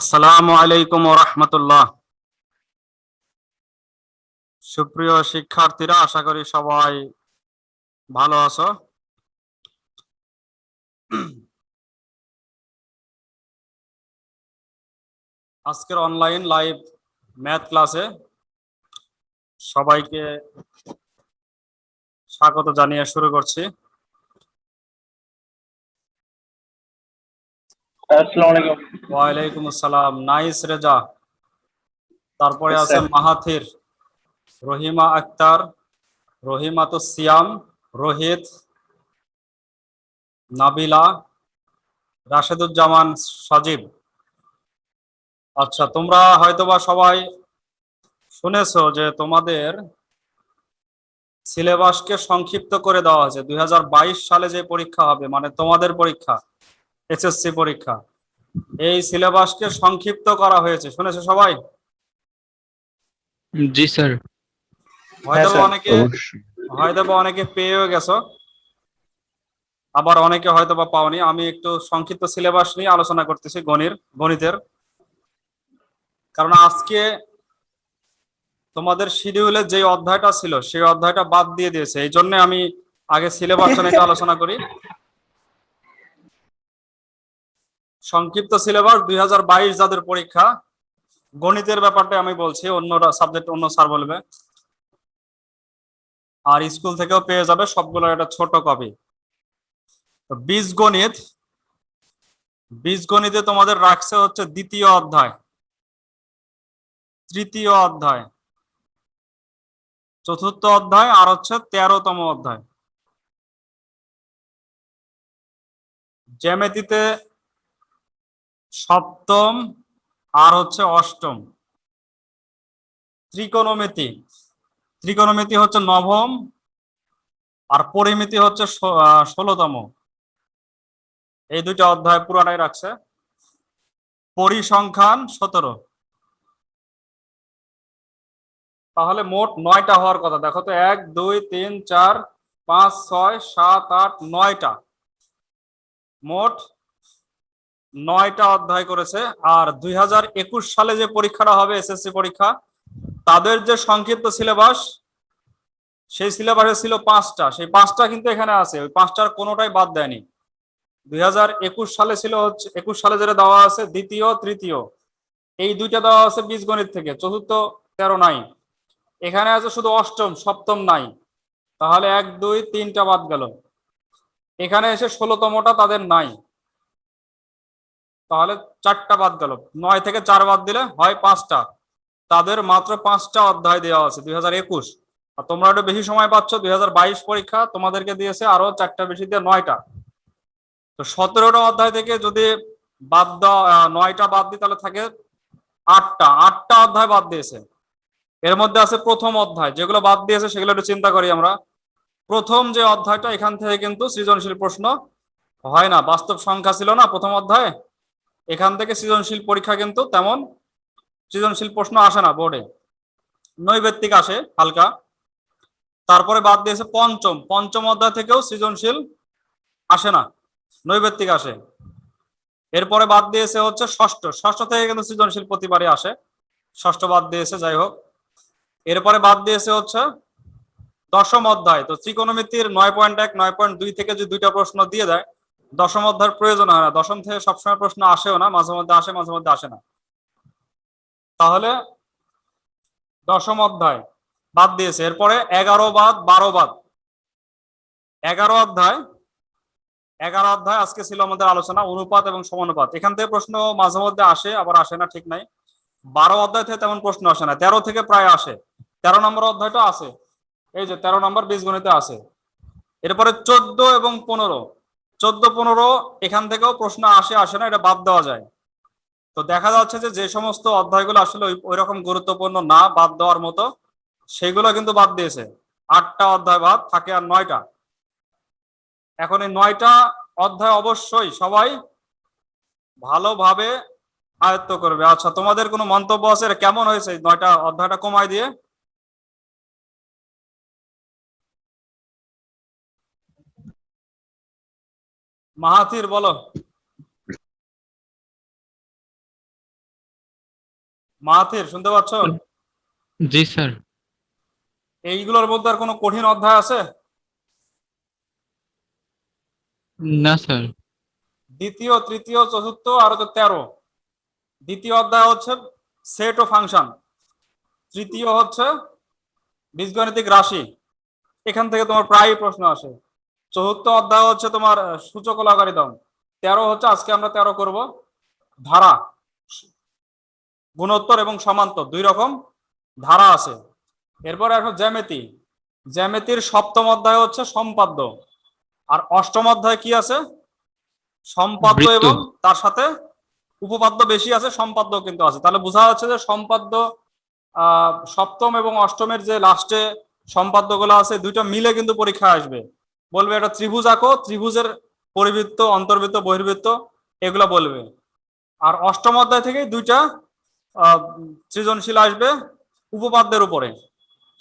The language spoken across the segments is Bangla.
আসসালামু আলাইকুম রহমতুল্লাহ। সুপ্রিয় শিক্ষার্থীরা, আশা করি সবাই ভালো আছো। আজকের অনলাইন লাইভ ম্যাথ ক্লাসে সবাইকে স্বাগত জানিয়ে শুরু করছি। ওয়ালাইকুম আসসালাম। নাইস রেজা। তারপরে আছে মাহাথির। রহিমা আক্তার সিয়াম রোহিত নাবিলা রাশেদুজ্জামান সজীব। আচ্ছা তোমরা হয়তোবা সবাই শুনেছো যে তোমাদের সিলেবাসকে সংক্ষিপ্ত করে দেওয়া হয়েছে। দুই হাজার বাইশ সালে যে পরীক্ষা হবে মানে তোমাদের পরীক্ষা। এসএসসি পরীক্ষা। এই সিলেবাসকে সংক্ষিপ্ত করা হয়েছে। শুনেছো সবাই? জি স্যার। হয়তো অনেকে হয়তো বা অনেকে পেয়েও গেছো। আবার অনেকে হয়তো বা পাওনি। আমি একটু সংক্ষিপ্ত সিলেবাস নিয়ে আলোচনা করতেছি গণির গণিতের। কারণ আজকে তোমাদের শিডিউলে যে অধ্যায়টা ছিল সেই অধ্যায়টা বাদ দিয়ে দিয়েছে। এই জন্য আমি আগে সিলেবাসটা নিয়ে আলোচনা করি। সংক্ষিপ্ত সিলেবাস দুই হাজার বাইশ যাদের পরীক্ষা, গণিতের ব্যাপারটা আমি বলছি অন্য সাবজেক্ট অন্য স্যার বলবে। আর স্কুল থেকেও পেয়ে যাবে সবগুলোর একটা ছোট কপি বীজগণিত, বীজগণিতে তোমাদের রাখছে হচ্ছে দ্বিতীয় অধ্যায়। তৃতীয় অধ্যায়। চতুর্থ অধ্যায় আর হচ্ছে তেরোতম অধ্যায়। জ্যামিতিতে সপ্তম আর হচ্ছে অষ্টম। ত্রিকোণমিতি। ত্রিকোণমিতি হচ্ছে নবম আর পরিমিতি হচ্ছে ষোলতম। এই দুইটা অধ্যায় পুরাটাই রাখছে। পরিসংখ্যান সতেরো। তাহলে মোট নয়টা হওয়ার কথা। দেখো তো, এক, দুই, তিন, চার, পাঁচ, ছয়, সাত, আট, নয়টা। মোট নয়টা অধ্যায় করেছে, আর দুই হাজার একুশ সালে যে পরীক্ষাটা হবে এসএসসি পরীক্ষা, তাদের যে সংক্ষিপ্ত সিলেবাস, সেই সিলেবাসে ছিল পাঁচটা। সেই পাঁচটা কিন্তু এখানে আছে, ওই পাঁচটার কোনোটাই বাদ দেয়নি। দুই হাজার একুশ সালে ছিল হচ্ছে, একুশ সালে যেটা দেওয়া আছে, দ্বিতীয়, তৃতীয়, এই দুইটা দেওয়া আছে বীজগণিত থেকে, চতুর্থ, তেরো নাই। এখানে আছে শুধু অষ্টম, সপ্তম নাই। তাহলে এক, দুই, তিনটা বাদ গেল। এখানে এসে ষোলোতমটা তাদের নাই। তাহলে চারটা বাদ গেল। নয় থেকে চার বাদ দিলে হয় পাঁচটা। তাদের মাত্র পাঁচটা অধ্যায় দেওয়া আছে, দুই হাজার একুশ। আর তোমরা একটু বেশি সময় পাচ্ছ, দুই হাজার বাইশ পরীক্ষা তোমাদেরকে দিয়েছে আরও চারটা বেশি দিয়ে নয়টা। তো সতেরোটা অধ্যায় থেকে যদি বাদ দেওয়া নয়টা বাদ দিই, তাহলে থাকে আটটা। আটটা অধ্যায় বাদ দিয়েছে। এর মধ্যে আছে প্রথম অধ্যায়। যেগুলো বাদ দিয়েছে, সেগুলো একটু চিন্তা করি আমরা। প্রথম যে অধ্যায়টা, এখান থেকে কিন্তু সৃজনশীল প্রশ্ন হয় না। বাস্তব সংখ্যা ছিল না প্রথম অধ্যায়ে। এখান থেকে সৃজনশীল পরীক্ষা কিন্তু তেমন সৃজনশীল প্রশ্ন আসে না বোর্ডে। নৈবেত্তিক আসে হালকা। তারপরে বাদ দিয়েছে পঞ্চম। পঞ্চম অধ্যায় থেকেও সৃজনশীল আসে না, নৈবেত্তিক আসে। এরপরে বাদ দিয়েছে হচ্ছে ষষ্ঠ। ষষ্ঠ থেকে কিন্তু সৃজনশীল প্রতিবারই আসে। ষষ্ঠ বাদ দিয়েছে, যাই হোক। এরপরে বাদ দিয়েছে হচ্ছে দশম অধ্যায়। তো ত্রিকোণমিতির নয় পয়েন্ট এক, নয় পয়েন্ট দুই থেকে যদি দুইটা প্রশ্ন দিয়ে দেয় দশম অধ্যায়ের প্রয়োজন হয় না। দশম থেকে সবসময় প্রশ্ন আসেও না, মাঝে মধ্যে আসে, মাঝে মধ্যে আসে না। তাহলে দশম অধ্যায় বাদ দিয়েছে। এরপরে এগারো বাদ, বারো বাদ। এগারো অধ্যায় এগারো অধ্যায় আজকে ছিল আমাদের আলোচনা, অনুপাত এবং সমানুপাত। এখান থেকে প্রশ্ন মাঝে মধ্যে আসে, আবার আসে না, ঠিক নাই। বারো অধ্যায় থেকে তেমন প্রশ্ন আসে না। তেরো থেকে প্রায় আসে। তেরো নম্বর অধ্যায়টা আছে। এই যে তেরো নম্বর বীজগণিতে আছে। এরপরে চোদ্দ এবং পনেরো। চোদ্দ, পনেরো, এখান থেকেও প্রশ্ন আসে আসে না, এটা বাদ দেওয়া যায়। তো দেখা যাচ্ছে যে যে সমস্ত অধ্যায়গুলো আসলে ওই- রকম গুরুত্বপূর্ণ না, বাদ দেওয়ার মতো, সেগুলো কিন্তু বাদ দিয়েছে। আটটা অধ্যায় বাদ, থাকে আর নয়টা। এখন এই নয়টা অধ্যায় অবশ্যই সবাই ভালোভাবে আয়ত্ত করবে। আচ্ছা তোমাদের কোনো মন্তব্য আছে? কেমন হয়েছে নয়টা অধ্যায়টা কমায় দিয়ে? মাহাথির বলো। মাহাথির শুনতে পাচ্ছ? জি স্যার। এইগুলোর মধ্যে আর কোনো কঠিন অধ্যায় আছে? না স্যার। দ্বিতীয় তৃতীয় চতুর্থ আর হচ্ছে তেরো। দ্বিতীয় অধ্যায় হচ্ছে সেট ও ফাংশন তৃতীয় হচ্ছে বীজগণিতিক রাশি। এখান থেকে তোমার প্রায় প্রশ্ন আসে। চতুর্থ অধ্যায় হচ্ছে তোমার সূচক লগারিদম তেরো হচ্ছে আজকে আমরা তেরো করব। ধারা গুণোত্তর এবং সমান্তর দুই রকম ধারা আছে। এরপর এখন জ্যামিতি। জ্যামিতির সপ্তম অধ্যায় হচ্ছে সম্পাদ্য। আর অষ্টম অধ্যায় কি আছে? সম্পাদ্য এবং তার সাথে উপপাদ্য বেশি আছে সম্পাদ্য কিন্তু আছে। তাহলে বোঝা যাচ্ছে যে সম্পাদ্য আহ সপ্তম এবং অষ্টমের যে লাস্টে সম্পাদ্যগুলো আছে দুইটা মিলে কিন্তু পরীক্ষা আসবে। বলবে এটা ত্রিভুজ আঁকো, ত্রিভুজের পরিবৃত্ত, অন্তর্বৃত্ত, বহির্বৃত্ত, এগুলা বলবে। আর অষ্টম অধ্যায় থেকেই দুইটা সৃজনশীল আসবে উপপাদ্যের উপরে।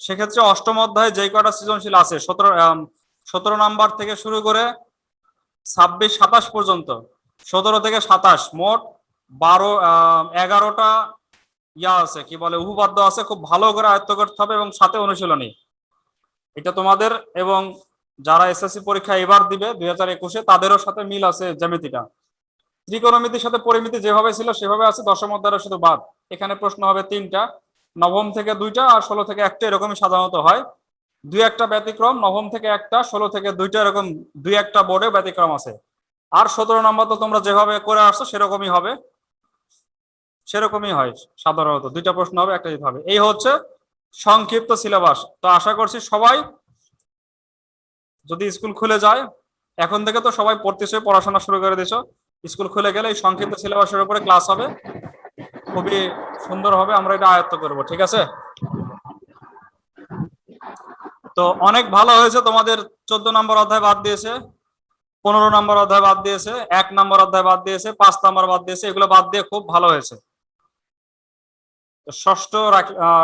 সেক্ষেত্রে অষ্টম অধ্যায়ে যে কয়টা সৃজনশীল আছে, সতেরো সতেরো নাম্বার থেকে শুরু করে ছাব্বিশ, সাতাশ পর্যন্ত, সতেরো থেকে সাতাশ, মোট বারো এগারোটা ইয়া আছে, কি বলে, উপপাদ্য আছে, খুব ভালো করে আয়ত্ত করতে হবে এবং সাথে অনুশীলনী। এটা তোমাদের এবং যারা এসএসসি পরীক্ষা এবার দিবে দুই হাজার একুশে, তাদেরও সাথে মিল আছে জ্যামিতিটা। ত্রিকোণমিতির সাথে পরিমিতি যেভাবে ছিল, সেভাবে আছে, দশম অধ্যায়ের শুধু বাদ। এখানে প্রশ্ন হবে তিনটা, নবম থেকে দুইটা আর ষোলো থেকে একটা এরকমই সাধারণত হয়। দুই একটা ব্যতিক্রম, নবম থেকে একটা, ষোলো থেকে দুইটা এরকম দুই একটা বোর্ডে ব্যতিক্রম আছে। আর সতেরো নম্বর তো তোমরা যেভাবে করে আসছো, সেরকমই হবে। সেরকমই হয় সাধারণত। দুইটা প্রশ্ন হবে, একটা দিতে হবে। এই হচ্ছে সংক্ষিপ্ত সিলেবাস। তো আশা করছি সবাই যদি স্কুল খুলে যায়, এখন থেকে তো সবাই পড়তেছে, পড়াশোনা শুরু করে দিছো স্কুল খুলে গেলে এই সংক্ষিপ্ত সিলেবাসের উপরে ক্লাস হবে। খুবই সুন্দর হবে, আমরা এটা আয়ত্ত করব, ঠিক আছে? তো অনেক ভালো হয়েছে, তোমাদের চোদ্দ নম্বর অধ্যায় বাদ দিয়েছে, পনেরো নম্বর অধ্যায় বাদ দিয়েছে, এক নম্বর অধ্যায় বাদ দিয়েছে, পাঁচ নম্বর বাদ দিয়েছে, এগুলো বাদ দিয়ে খুব ভালো হয়েছে। ষষ্ঠ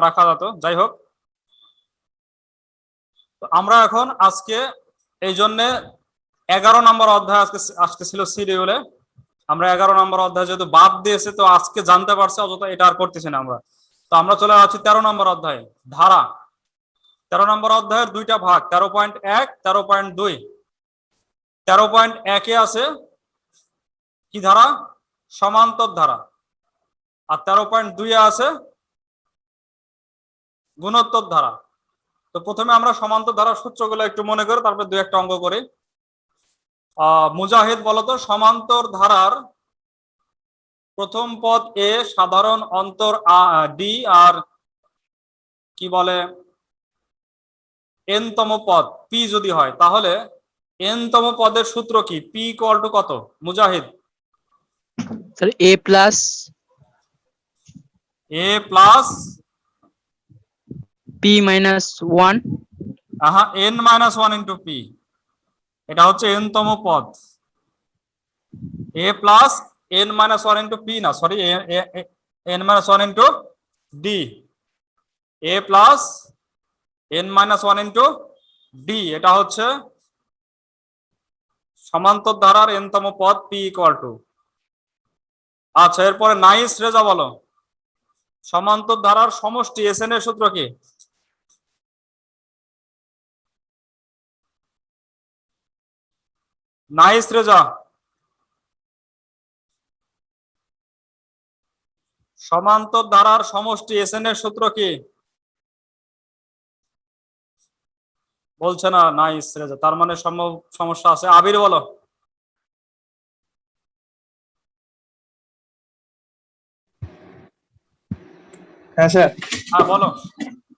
রাখা যেত, যাই হোক। আমরা এখন আজকে এই জন্যে এগারো নম্বর অধ্যায় আজকে আজকে ছিল সিডিউলে। আমরা এগারো নম্বর অধ্যায় যেহেতু বাদ দিয়েছে, তো আজকে জানতে পারছি, অযথা এটা আর করতেছি না আমরা। তো আমরা চলে যাচ্ছি তেরো নম্বর অধ্যায়। ধারা। তেরো নম্বর অধ্যায়ের দুইটা ভাগ, তেরো পয়েন্ট এক, তেরো পয়েন্ট দুই। তেরো পয়েন্ট একে আছে কি ধারা? সমান্তর ধারা। আর তেরো পয়েন্ট দুইয়ে আছে গুণোত্তর ধারা। তো প্রথমে আমরা সমান্তর ধারার সূত্রগুলো একটু মনে করে তারপর দুই একটা অঙ্ক করি। আহ মুজাহিদ বলতো সমান্তর ধারার প্রথম পদ এ সাধারণ অন্তর ডি আর কি বলে এন তম পদ পি যদি হয় তাহলে এন তম পদের সূত্র কি? পি ইকুয়াল টু কত? Mujahid. Sir A plus A plus P minus one আহা N minus one into P এটা হচ্ছে এন তম পদ। A plus N minus one into P না sorry N minus one into D A plus N minus one into D এটা হচ্ছে সমান্তর ধারার এন তম পদ পি ইকুয়াল টু আচ্ছা এরপরে নাইস রেজা বলো। সমান্তর ধারার সমষ্টি এস এর সূত্র কি? নাইস রেজা। সমান্তর ধারার সমষ্টি এস এর সূত্র কি? বলছে না নাইস রেজা তার মানে সম্ভব সমস্যা আছে। আবির বলো। হ্যাঁ স্যার। হ্যাঁ বলো।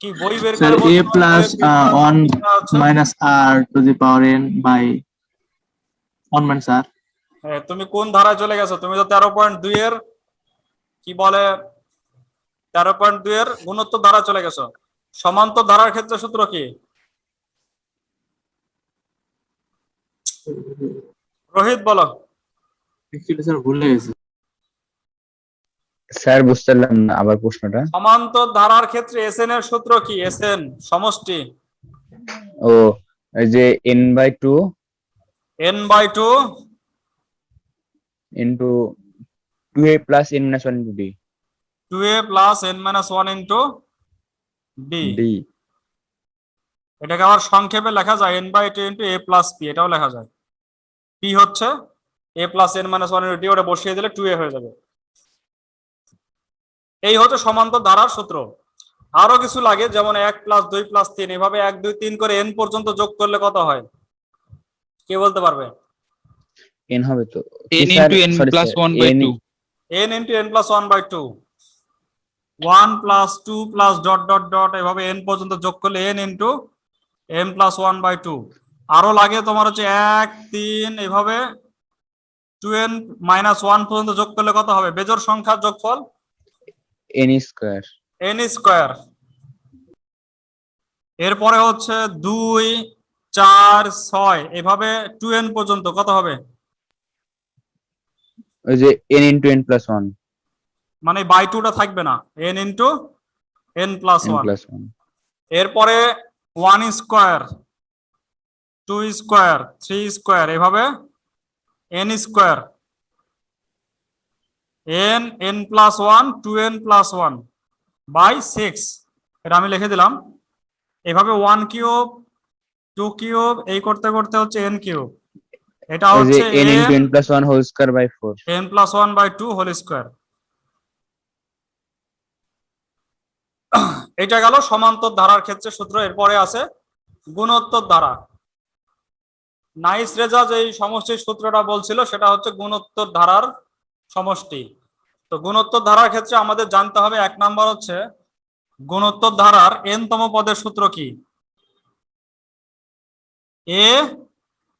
কি বই বের করে এ বলছো? প্লাস বইয়ের বিষয় ওয়ান হচ্ছে- minus R to the power N by one sir হ্যাঁ, তুমি কোন ধারায় চলে গেছো? তুমি তো তেরো পয়েন্ট দুই এর কি বলে তেরো পয়েন্ট দুই এর গুণোত্তর ধারা চলে গেছো। সমান্তর ধারার ক্ষেত্রে সূত্র কি? রোহিত বলো। স্যার ভুলে গেছি। স্যার বুঝতে পারলাম না আবার প্রশ্নটা। সমান্তর ধারার ক্ষেত্রে এস এর সূত্র কি? এস এন সমষ্টি। ও এই যে N by two two into two A plus N minus one into D two A plus N minus one into D D এটাকে আবার সংক্ষেপে লেখা যায় N by two into A plus P এটাও লেখা যায়। পি হচ্ছে A plus N minus one into D ওটা বসিয়ে দিলে টু এ হয়ে যাবে। এই হচ্ছে সমান্তর ধারার সূত্র। আরও কিছু লাগে যেমন এক প্লাস দুই প্লাস তিন এভাবে এক দুই তিন করে এন পর্যন্ত যোগ করলে কত হয়? কে বলতে পারবে? এন হবে তো। N into n plus 1 by 2 n plus one by two one plus two plus dot dot dot এভাবে এন পর্যন্ত যোগ করলে N into N plus one by two আরও লাগে তোমার হচ্ছে এক তিন এভাবে টু এন মাইনাস ওয়ান পর্যন্ত যোগ করলে কত হবে? বেজোর সংখ্যার যোগফল? এন স্কোয়ার এন স্কোয়ার এরপরে হচ্ছে দুই চার ছয় এভাবে টু এন পর্যন্ত কত হবে? ওই যে N into N plus one মানে বাই টুটা থাকবে না N into N plus N plus one এরপরে one square two square three square এভাবে N square N N plus one two N plus one by six এটা আমি লিখে দিলাম। এভাবে ওয়ান কিউব টু কিউব এই করতে করতে হচ্ছে এন কিউব এটা হচ্ছে N into N plus one whole square by four N plus one by two whole square এটা গেল সমান্তর ধারার ক্ষেত্রে সূত্র এরপরে আছে গুণোত্তর ধারা। নাইস রেজা যে সমষ্টির সূত্রটা বলছিল সেটা হচ্ছে গুণোত্তর ধারার সমষ্টি। তো গুণোত্তর ধারার ক্ষেত্রে আমাদের জানতে হবে এক নাম্বার হচ্ছে গুণোত্তর ধারার এন তম পদের সূত্র কি? এ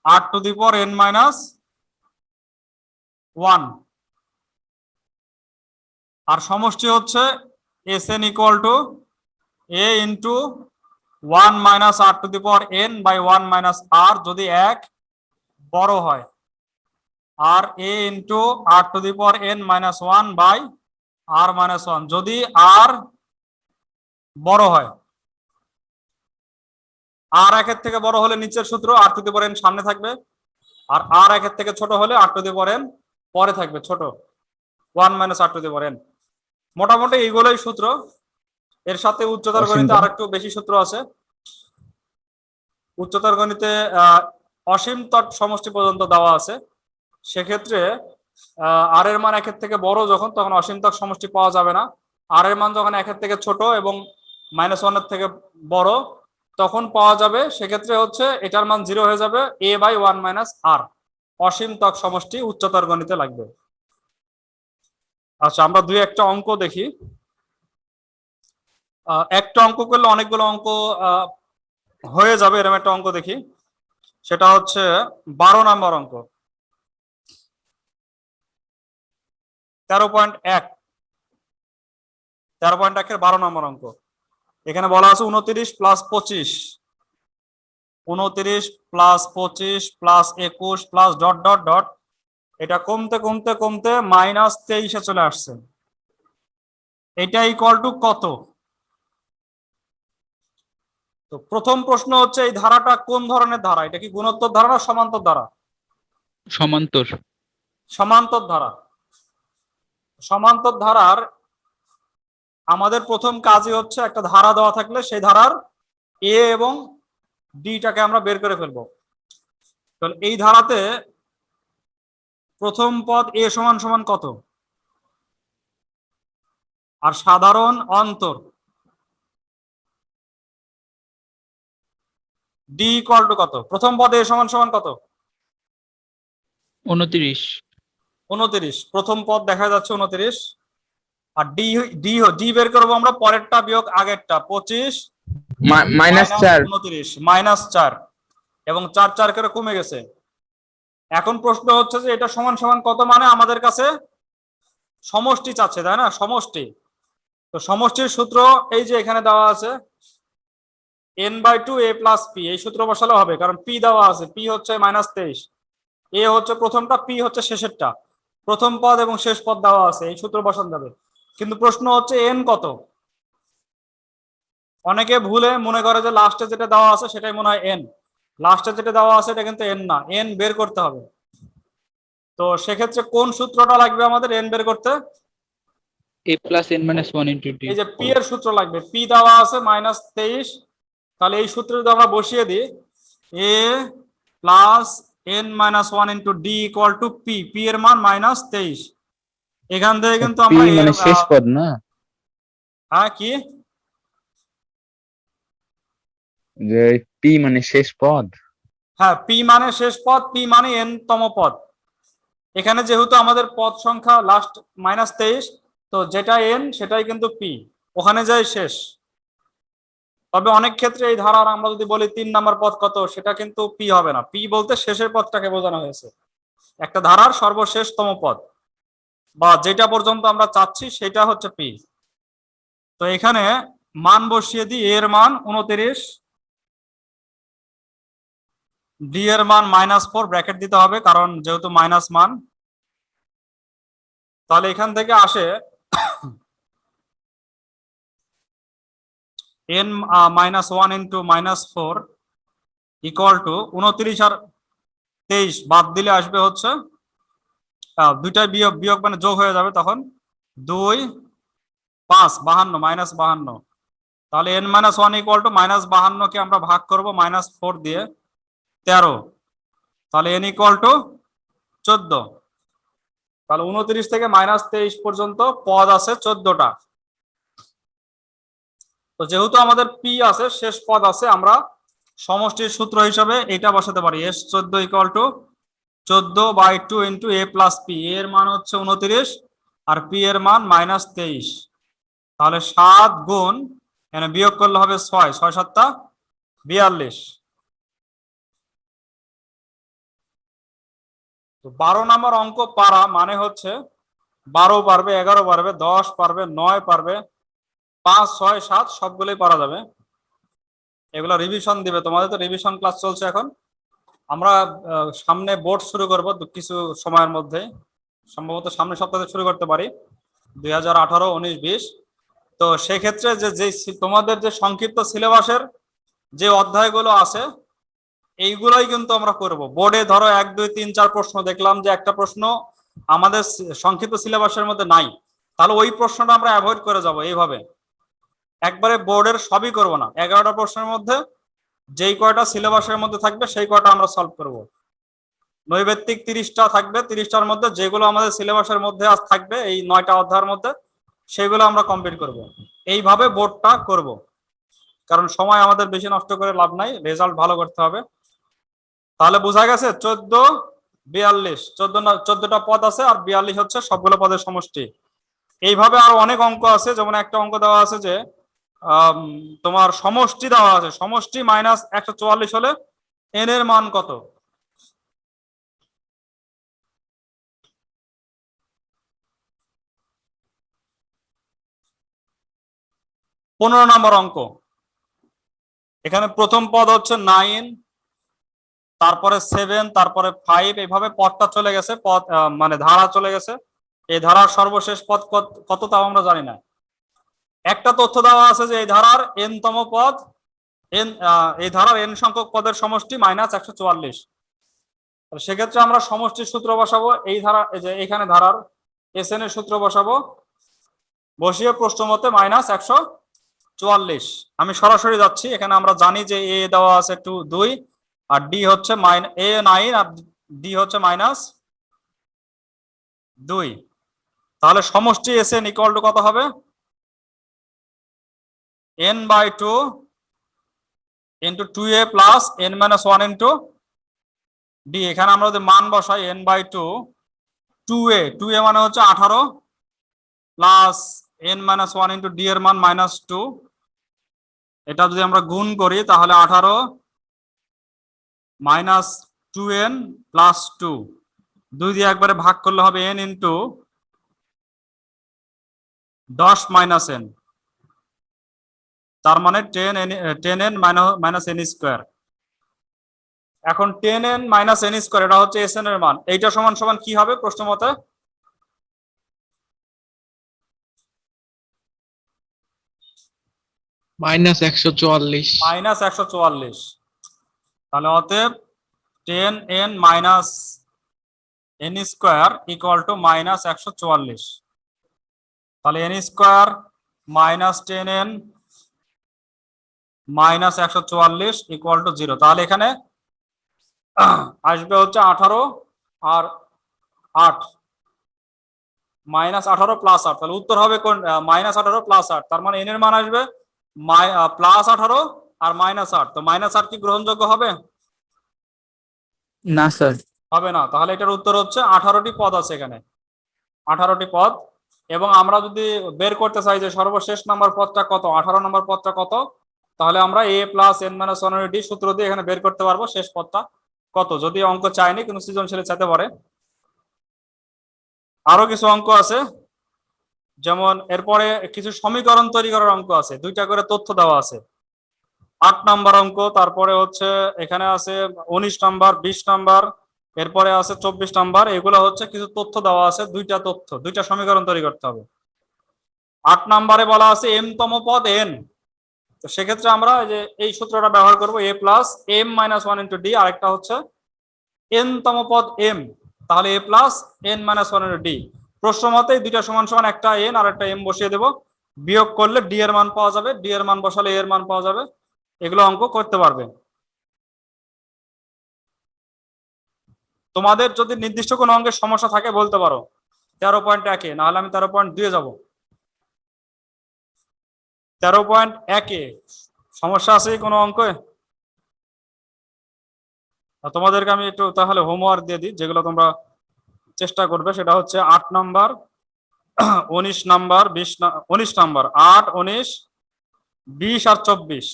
আর টু দি পর এন মাইনাস ওয়ান আর সমষ্টি হচ্ছে S N equal to A into one minus R to the power N by one minus R যদি এক, বড় হয়। আর A into R to the power N minus one by R minus one যদি আর বড় হয় আর একের থেকে বড় হলে নিচের সূত্র আর টু দি পাওয়ার এন সামনে থাকবে। আর আর একের থেকে ছোট হলে আর টু দি পাওয়ার এন পরে থাকবে ছোট। One minus R to the power N মোটামুটি এইগুলোই সূত্র। এর সাথে উচ্চতর গণিতে আর একটু বেশি সূত্র আছে। উচ্চতর গণিতে আহ, অসীম তট সমষ্টি পর্যন্ত দেওয়া আছে। সেক্ষেত্রে আর এর মান একের থেকে বড় যখন তখন অসীম তট সমষ্টি পাওয়া যাবে না। আর এর মান যখন একের থেকে ছোট এবং মাইনাস ওয়ানের থেকে বড় তখন পাওয়া যাবে, সেক্ষেত্রে হচ্ছে এটার মান জিরো হয়ে যাবে A by one minus R অসীম তক সমষ্টি উচ্চতর গণিতে লাগবে। আচ্ছা আমরা দুই একটা অঙ্ক দেখি। একটা অঙ্ক করলে অনেকগুলো অঙ্ক হয়ে যাবে এরকম একটা অঙ্ক দেখি। সেটা হচ্ছে বারো নম্বর অঙ্ক। তেরো পয়েন্ট এক। তেরো পয়েন্ট একের বারো নম্বর অঙ্ক। এখানে বলা আছে উনত্রিশ প্লাস পঁচিশ। উনত্রিশ প্লাস পঁচিশ প্লাস একুশ প্লাস ডট ডট ডট এটা কমতে কমতে কমতে মাইনাস তেইশে চলে আসছে। এটা ইকুয়াল টু কত? তো প্রথম প্রশ্ন হচ্ছে এই ধারাটা কোন ধরনের ধারা? এটা কি গুণোত্তর ধারা না সমান্তর ধারা? সমান্তর। সমান্তর ধারা। সমান্তর ধারার আমাদের প্রথম কাজই হচ্ছে একটা ধারা দেওয়া থাকলে সেই ধারার এ এবং ডিটাকে আমরা বের করে ফেলব। তাহলে এই ধারাতে প্রথম পদ এ সমান সমান কত? আর সাধারণ অন্তর ডি ইকুয়াল টু কত? প্রথম পদ এ সমান সমান কত? উনত্রিশ। উনত্রিশ। প্রথম পদ দেখা যাচ্ছে উনত্রিশ। আর ডি ডি ডি বের করব আমরা পরেরটা বিয়োগ আগেরটা পঁচিশ মাইনাস চার। উনত্রিশ মাইনাস চার। এবং চার চার করে কমে গেছে। এখন প্রশ্ন হচ্ছে যে এটা সমান সমান কত মানে? আমাদের কাছে সমষ্টি চাচ্ছে তাই না? সমষ্টি। তো সমষ্টির সূত্র এই যে এখানে দেওয়া আছে N by two A plus P এই সূত্র বসালে হবে কারণ পি দেওয়া আছে। পি হচ্ছে মাইনাস তেইশ। এ হচ্ছে প্রথমটা পি হচ্ছে শেষেরটা। প্রথম পদ এবং শেষ পদ দেওয়া আছে এই সূত্র বসানো যাবে। কিন্তু প্রশ্ন হচ্ছে এন কত? অনেকে ভুলে মনে করে যে লাস্টে যেটা দেওয়া আছে সেটাই মনে হয় এন লাস্টে যেটা দেওয়া আছে এটা কিন্তু এন না এন বের করতে হবে। তো সেক্ষেত্রে কোন সূত্রটা লাগবে আমাদের এন বের করতে? a plus n minus 1 into d এই যে পি এর সূত্র লাগবে পি দেওয়া আছে মাইনাস তেইশ তাহলে এই সূত্র যদি আমরা বসিয়ে দিই A plus N minus one into D equal to P P এর মান মাইনাস তেইশ। এখান থেকে কিন্তু আমরা মানে শেষ পদ না? হ্যাঁ কি? যে পি মানে শেষ পদ? হ্যাঁ পি মানে শেষ পদ পি মানে এন তম পদ। এখানে যেহেতু আমাদের পদ সংখ্যা লাস্ট মাইনাস তেইশ তো যেটা এন সেটাই কিন্তু পি। ওখানে যাই শেষ। তবে অনেক ক্ষেত্রে এই ধারার আমরা যদি বলি তিন নাম্বার পদ কত সেটা কিন্তু পি হবে না। পি বলতে শেষের পদটাকে বোঝানো হয়েছে। একটা ধারার সর্বশেষতম পদ। বা যেটা পর্যন্ত আমরা চাচ্ছি সেটা হচ্ছে পি। তো এখানে মান বসিয়ে দিই, এর মান উনত্রিশ, ডি এর মান মাইনাস ফোর, ব্র্যাকেট দিতে হবে কারণ যেহেতু মাইনাস মান। তাহলে এখান থেকে আসে N minus one into minus four equal to উনত্রিশ আর তেইশ বাদ দিলে আসবে হচ্ছে আহ, দুইটাই বিয়োগ বিয়োগ মানে যোগ হয়ে যাবে তখন দুই পাঁচ বাহান্ন মাইনাস বাহান্ন। তাহলে N minus one equal to minus বাহান্নকে আমরা ভাগ করব মাইনাস ফোর দিয়ে তেরো। তাহলে এন ইকুয়াল টু চোদ্দ। তাহলে উনত্রিশ থেকে মাইনাস তেইশ পর্যন্ত পদ আছে চোদ্দটা। তো যেহেতু আমাদের পি আছে শেষ পদ আছে আমরা সমষ্টির সূত্র হিসাবে এটা বসাতে পারি এস চোদ্দ ইকুয়াল টু চোদ্দ by two into A plus P এর মান হচ্ছে উনত্রিশ আর পি এর মান মাইনাস তেইশ। তাহলে সাত গুণ, এখানে বিয়োগ করলে হবে ছয় ছয় সাতটা বিয়াল্লিশ। বারো নম্বর অঙ্ক পারা মানে হচ্ছে বারো পারবে, এগারো পারবে, দশ পারবে, নয় পারবে, পাঁচ, ছয়, সাত সবগুলোই পারা যাবে। এগুলো রিভিশন দিবে। তোমাদের তো রিভিশন ক্লাস চলছে এখন। আমরা সামনে বোর্ড শুরু করব কিছু সময়ের মধ্যে। সম্ভবত সামনের সপ্তাহে শুরু করতে পারি। দুই হাজার আঠারো, উনিশ, বিশ। তো সেক্ষেত্রে যে যে তোমাদের যে সংক্ষিপ্ত সিলেবাসের যে অধ্যায়গুলো আছে, এইগুলোই কিন্তু আমরা করব। বোর্ডে ধরো এক, দুই, তিন, চার প্রশ্ন, দেখলাম যে একটা প্রশ্ন আমাদের সংক্ষিপ্ত সিলেবাসের মধ্যে নাই। তাহলে ওই প্রশ্নটা আমরা অ্যাভয়েড করে যাব এইভাবে। একবারে বোর্ডের সবই করব না। এগারোটা প্রশ্নের মধ্যে যেই কয়টা সিলেবাসের মধ্যে থাকবে সেই কয়টা আমরা সলভ করব। নৈবেত্তিক তিরিশটা থাকবে, তিরিশটার মধ্যে যেগুলো আমাদের সিলেবাসের মধ্যে আজ থাকবে, এই নয়টা অধ্যায়ের মধ্যে সেগুলো আমরা কমপ্লিট করব। এইভাবে বোর্ডটা করব। কারণ সময় আমাদের বেশি নষ্ট করে লাভ নাই রেজাল্ট ভালো করতে হবে। তাহলে বোঝা গেছে চোদ্দ, বিয়াল্লিশ, চোদ্দ চোদ্দটা পদ আছে আর বিয়াল্লিশ হচ্ছে সবগুলো পদের সমষ্টি। এইভাবে আরও অনেক অঙ্ক আছে, যেমন একটা অঙ্ক দেওয়া আছে যে তোমার সমষ্টি দেওয়া আছে। সমষ্টি মাইনাস একশো চুয়াল্লিশ হলে এন এর মান কত? পনেরো নম্বর অঙ্ক। এখানে প্রথম পদ হচ্ছে নাইন তারপরে সেভেন তারপরে ফাইভ এইভাবে পদটা চলে গেছে, পদ মানে ধারা চলে গেছে। এই ধারার সর্বশেষ পদ কত তাও আমরা জানি না। একটা তথ্য দেওয়া আছে যে এই ধারার এন তম পদ এন এই ধারার এন সংখ্যক পদের সমষ্টি মাইনাস একশো চুয়াল্লিশ। সেক্ষেত্রে আমরা সমষ্টির সূত্র বসাবো, এই ধারা যে এখানে ধারার এস এন এর সূত্র বসাবো। বসিয়ে প্রশ্ন মতে মাইনাস একশো চুয়াল্লিশ। আমি সরাসরি যাচ্ছি, এখানে আমরা জানি যে এ দেওয়া আছে টু দুই, আর ডি হচ্ছে মাইন এ নাইন আর ডি হচ্ছে মাইনাস দুই। তাহলে সমষ্টি এস এন ইকুয়াল টু কত হবে? By two into two A plus N minus one into D এখানে আমরা যদি মান বসাই two two A two A মানে হচ্ছে আঠারো plus N minus one into D এর মান মাইনাস টু এটা যদি আমরা গুণ করি, তাহলে আঠারো minus two N plus two দুই দিয়ে একবারে ভাগ করলে হবে এন ইন্টু দশ মাইনাস এন তার মানে ten N ten N minus N square এখন ten N minus N square এটা হচ্ছে এস এন এর মান। এইটা সমান সমান কি হবে প্রশ্ন মতে? মাইনাস একশো চুয়াল্লিশ। মাইনাস একশো চুয়াল্লিশ। তাহলে অতএব ten N minus N square equal to minus একশো চুয়াল্লিশ। তাহলে N square minus ten N minus একশো চুয়াল্লিশ ইকুয়াল টু জিরো তাহলে এখানে আসবে হচ্ছে আঠারো আর আট। মাইনাস আঠারো প্লাস আট। তাহলে উত্তর হবে কোন মাইনাস আঠারো প্লাস আট। তার মানে এন এর মান আসবে প্লাস আঠারো আর মাইনাস আট। তো মাইনাস আট কি গ্রহণযোগ্য হবে? না স্যার হবে না। তাহলে এটার উত্তর হচ্ছে আঠারোটি পদ আছে এখানে। আঠারোটি পদ। এবং আমরা যদি বের করতে চাই যে সর্বশেষ নাম্বার পদটা কত আঠারো নম্বর পদটা কত তাহলে আমরা A plus N minus one D সূত্র দিয়ে এখানে বের করতে পারব শেষ পদটা। কত? যদি অঙ্ক চাইনি কিন্তু সৃজনশীলে চাইতে পারে। আরও কিছু অঙ্ক আছে। যেমন, এরপরে কিছু সমীকরণ তৈরি করার অঙ্ক আছে। দুইটা করে তথ্য দেওয়া আছে। আট নাম্বার অঙ্ক, তারপরে হচ্ছে এখানে আছে উনিশ নাম্বার, বিশ নাম্বার, এরপরে আছে চব্বিশ নাম্বার। এগুলো হচ্ছে কিছু তথ্য দেওয়া আছে, দুইটা তথ্য, দুইটা সমীকরণ তৈরি করতে হবে। আট নাম্বারে বলা আছে এম তম পদ এন তো সেক্ষেত্রে আমরা যে এই সূত্রটা ব্যবহার করব A plus M minus one into D আরেকটা হচ্ছে এন তম পদ এম তাহলে A plus N minus one into D প্রশ্ন মতে দুইটা সমান সমান একটা এন আর একটা এম বসিয়ে দেব। বিয়োগ করলে ডি এর মান পাওয়া যাবে ডি এর মান বসালে এর মান পাওয়া যাবে। এগুলো অঙ্ক করতে পারবে। তোমাদের যদি নির্দিষ্ট কোনো অঙ্কের সমস্যা থাকে বলতে পারো, তেরো পয়েন্ট একে নাহলে আমি তেরো পয়েন্ট দুয়ে যাব। তেরো পয়েন্ট একে সমস্যা আছে কোনো অঙ্কে? তোমাদেরকে আমি একটু তাহলে হোমওয়ার্ক দিয়ে দিই, যেগুলো তোমরা চেষ্টা করবে। সেটা হচ্ছে আট নাম্বার, উনিশ নাম্বার, বিশ উনিশ নাম্বার, আট, উনিশ, বিশ আর চব্বিশ।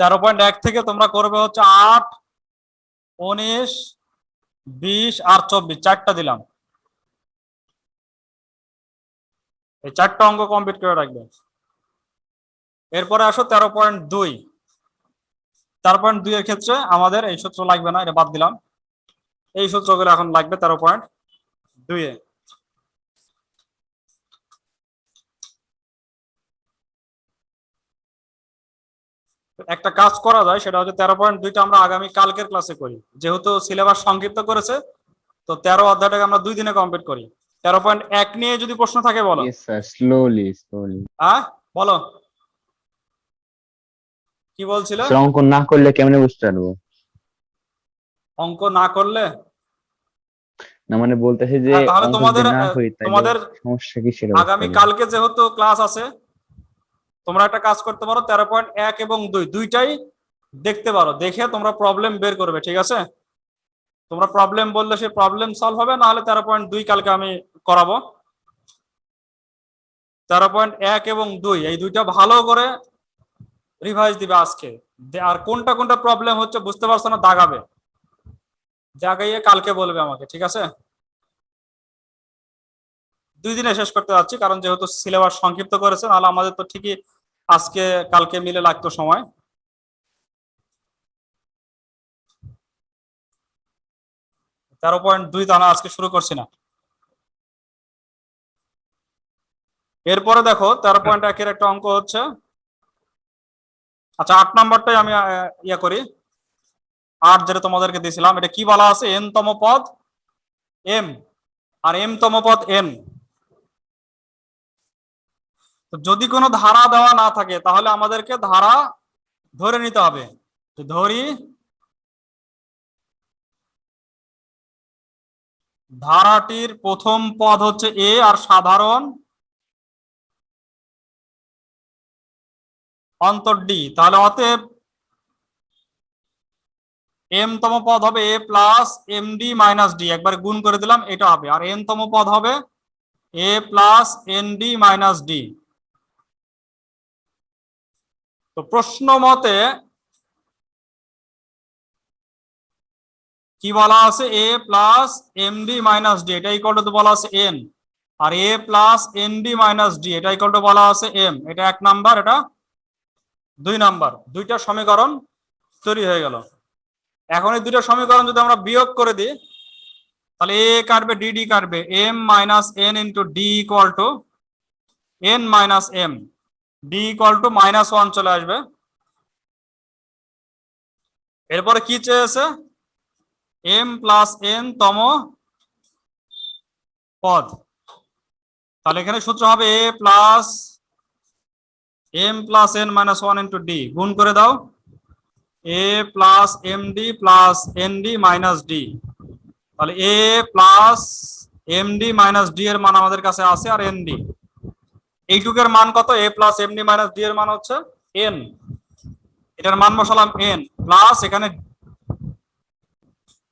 তেরো পয়েন্ট এক থেকে তোমরা করবে হচ্ছে আট, উনিশ, বিশ আর চব্বিশ, চারটা দিলাম। এই চারটা অঙ্ক কমপ্লিট করে রাখবে। এরপরে আসো তেরো পয়েন্ট দুই। তেরো পয়েন্ট দুই এর ক্ষেত্রে আমাদের এই সূত্র লাগবে না, এটা বাদ দিলাম। এই সূত্রগুলো এখন লাগবে তেরো পয়েন্ট দুইয়ে। একটা কাজ করা যায়, সেটা হচ্ছে তেরো পয়েন্ট দুইটা আমরা আগামী কালকের ক্লাসে করি। যেহেতু সিলেবাস সংক্ষিপ্ত করেছে, তো তেরো অধ্যায়টাকে আমরা দুই দিনে কমপ্লিট করি। তেরো পয়েন্ট এক নিয়ে যদি প্রশ্ন থাকে বলো. Slowly, slowly. হ্যাঁ বলো। কি বলছিলে? অঙ্ক না করলে কেমনে বুঝতে পারব? অঙ্ক না করলে? না মানে বলতেছে যে হ্যাঁ, তাহলে তোমাদের তোমাদের সমস্যা কি সেটা আগামী কালকে যেহেতু ক্লাস আছে তোমরা একটা কাজ করতে পারো তেরো পয়েন্ট এক এবং দুই দুইটাই দেখতে পারো। দেখে তোমরা প্রবলেম বের করবে ঠিক আছে? তোমরা প্রবলেম বললে সে প্রবলেম সলভ হবে না হলে তেরো পয়েন্ট দুই কালকে আমি করাবো। তেরো পয়েন্ট এক এবং দুই, এই দুইটা ভালো করে রিভাইজ দিবে আজকে। আর কোনটা কোনটা প্রবলেম হচ্ছে বুঝতে পারছ না, দাগাবে। জাগাইয়ে কালকে বলবে আমাকে, ঠিক আছে? দুই দিনে শেষ করতে যাচ্ছি, কারণ যেহেতু সিলেবাস সংক্ষিপ্ত করেছে, নাহলে আমাদের তো ঠিকই আজকে, কালকে মিলে লাগতো সময়। তেরো পয়েন্ট দুই তাহলে আজকে শুরু করছি না। এরপরে দেখো, তেরো পয়েন্ট একের একটা অঙ্ক হচ্ছে। আচ্ছা আট নাম্বারটাই আমি ইয়ে করি। আট যেটা তোমাদেরকে দিয়েছিলাম, এটা কি বলা আছে? এন তম পদ এম আর এম তম পদ এন যদি কোনো ধারা দেওয়া না থাকে, তাহলে আমাদেরকে ধারা ধরে নিতে হবে। ধরি, ধারাটির প্রথম পদ হচ্ছে এ আর সাধারণ অন্তর ডি, তাহলে অতএব এম তম পদ হবে A plus M D minus D একবার গুণ করে দিলাম, এটা হবে। আর এন তম পদ হবে A plus N D minus D তো প্রশ্ন মতে কি বলা আছে? A plus M D minus D এটা ইকুয়াল টু বলা আছে N R A plus N D minus D এটা ইকুয়াল টু বলা আছে এম এটা এক নাম্বার এটা দুই নাম্বার, দুইটা সমীকরণ তৈরি হয়ে গেল। এখন এই দুইটা সমীকরণ যদি আমরা বিয়োগ করে দিই, তাহলে এ কাটবে ডিডি কাটবে। M minus N into D equal to N minus M. D equal to minus one চলে আসবে। এরপরে কি চেয়েছে? এম প্লাস এন তম পদ। তাহলে এখানে সূত্র হবে A plus M plus N minus one into D গুণ করে দাও। A plus M D plus N D minus D তাহলে A plus M D minus D এর মান আমাদের কাছে আছে আর এন ডি এইটুকের মান কত? A plus M D minus D এর মান হচ্ছে এন এটার মান বসালাম এন প্লাস এখানে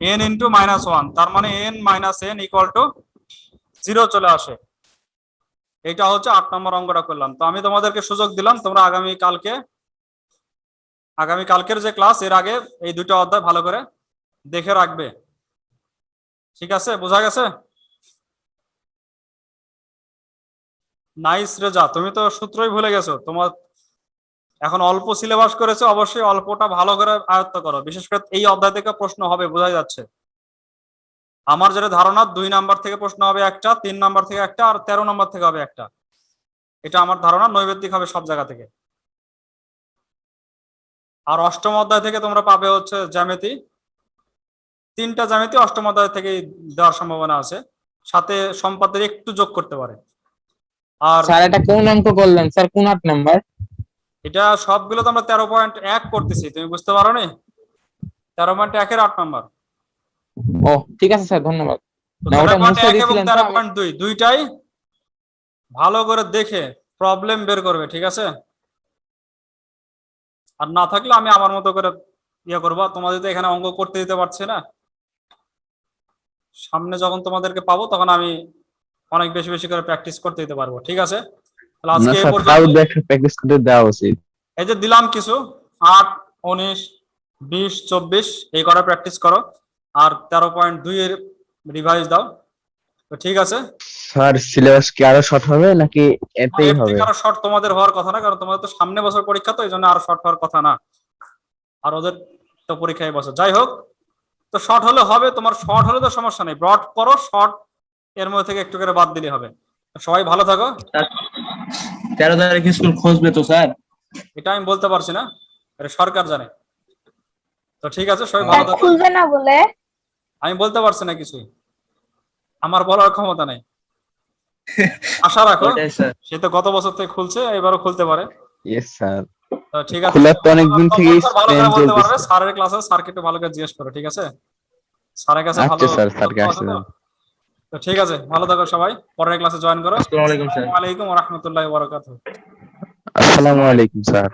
এন ইন্টু মাইনাস ওয়ান তার মানে N minus N equal to zero চলে আসে। এটা হচ্ছে আট নম্বর অঙ্কটা করলাম। তো আমি তোমাদেরকে সুযোগ দিলাম, তোমরা আগামী কালকে, আগামী কালকের যে ক্লাস এর আগে এই দুটো অধ্যায় ভালো করে দেখে রাখবে। ঠিক আছে? বোঝা গেছে? নাইস রেজা তুমি তো সূত্রই ভুলে গেছো। তোমার এখন অল্প সিলেবাস করেছে, অবশ্যই অল্পটা ভালো করে আয়ত্ত করো। বিশেষ করে এই অধ্যায় থেকে প্রশ্ন হবে বোঝা যাচ্ছে। আমার যেটা ধারণা দুই নাম্বার থেকে প্রশ্ন হবে একটা তিন নাম্বার থেকে একটা আর তেরো নাম্বার থেকে হবে একটা। এটা আমার ধারণা নৈবেদিক হবে সব জায়গা থেকে। আর অষ্টম অধ্যায় থেকে তোমরা পাবে হচ্ছে জ্যামিতি। তিনটা জ্যামিতি অষ্টম অধ্যায় থেকে দেওয়ার সম্ভাবনা আছে। সাথে সম্পাদের একটু যোগ করতে পারে। আর স্যার এটা কোন অঙ্ক স্যার কোন আট নাম্বার? এটা সবগুলো তো আমরা তেরো পয়েন্ট এক করতেছি তুমি বুঝতে পারো নি তেরো পয়েন্ট একের আট নম্বর। ও ঠিক আছে স্যার ধন্যবাদ। না, ওটা মুছে দিয়েছিলেন। তো পয়েন্ট দুই। দুইটাই ভালো করে দেখে প্রবলেম বের করবে ঠিক আছে? আর না থাকলে আমি আমার মতো করে ইয়ে করব। তোমাদের তো এখানে অঙ্ক করতে দিতে পারছি না। সামনে যখন তোমাদেরকে পাবো তখন আমি অনেক বেশি বেশি করে প্র্যাকটিস করতে দিতে পারব ঠিক আছে? তাহলে আজকে প্র্যাকটিস করতে দেওয়া উচিত। এই যে দিলাম কিছু আট উনিশ বিশ চব্বিশ এই করা প্র্যাকটিস করো। আর তেরো পয়েন্ট দুই এর রিভাইজ দাও। তো ঠিক আছে। স্যার সিলেবাস কি আরও শর্ট হবে নাকি এতেই হবে? আরও শর্ট তোমাদের হওয়ার কথা না কারণ তোমাদের তো সামনে বছর পরীক্ষা তো এই জন্য আরও শর্ট হওয়ার কথা না। আর ওদের তো পরীক্ষা এই বছর যাই হোক তো শর্ট হলে হবে তোমার শর্ট হলে তো সমস্যা নেই। ব্রড করো শর্ট এর মধ্যে থেকে একটু করে বাদ দিলে হবে। সবাই ভালো থাকো। তেরো তারিখ স্কুল খুঁজবে তো স্যার? এটা আমি বলতে পারছি না এটা সরকার জানে। তো ঠিক আছে সবাই ভালো থাকো। খুলবে না বলে। আমি বলতে পারছি না কিছুই। আমার বলার ক্ষমতা নাই। আশা রাখো সে তো গত বছর থেকে খুলছে এবারও খুলতে পারে। ইয়েস স্যার ঠিক আছে। খোলার তো থেকেই চলতেছে। স্যারের ক্লাসে স্যারকে একটু ভালো করে জিজ্ঞেস করো ঠিক আছে? স্যারের কাছে ভালো আচ্ছা স্যার স্যারকে তথ্য তো? ঠিক আছে ভালো থাকো সবাই। পরের ক্লাসে জয়েন করো। আসসালামু আলাইকুম স্যার। আলাইকুম ওয়া রাহমাতুল্লাহি ওয়া বারাকাতুহু। আসসালামু আলাইকুম স্যার।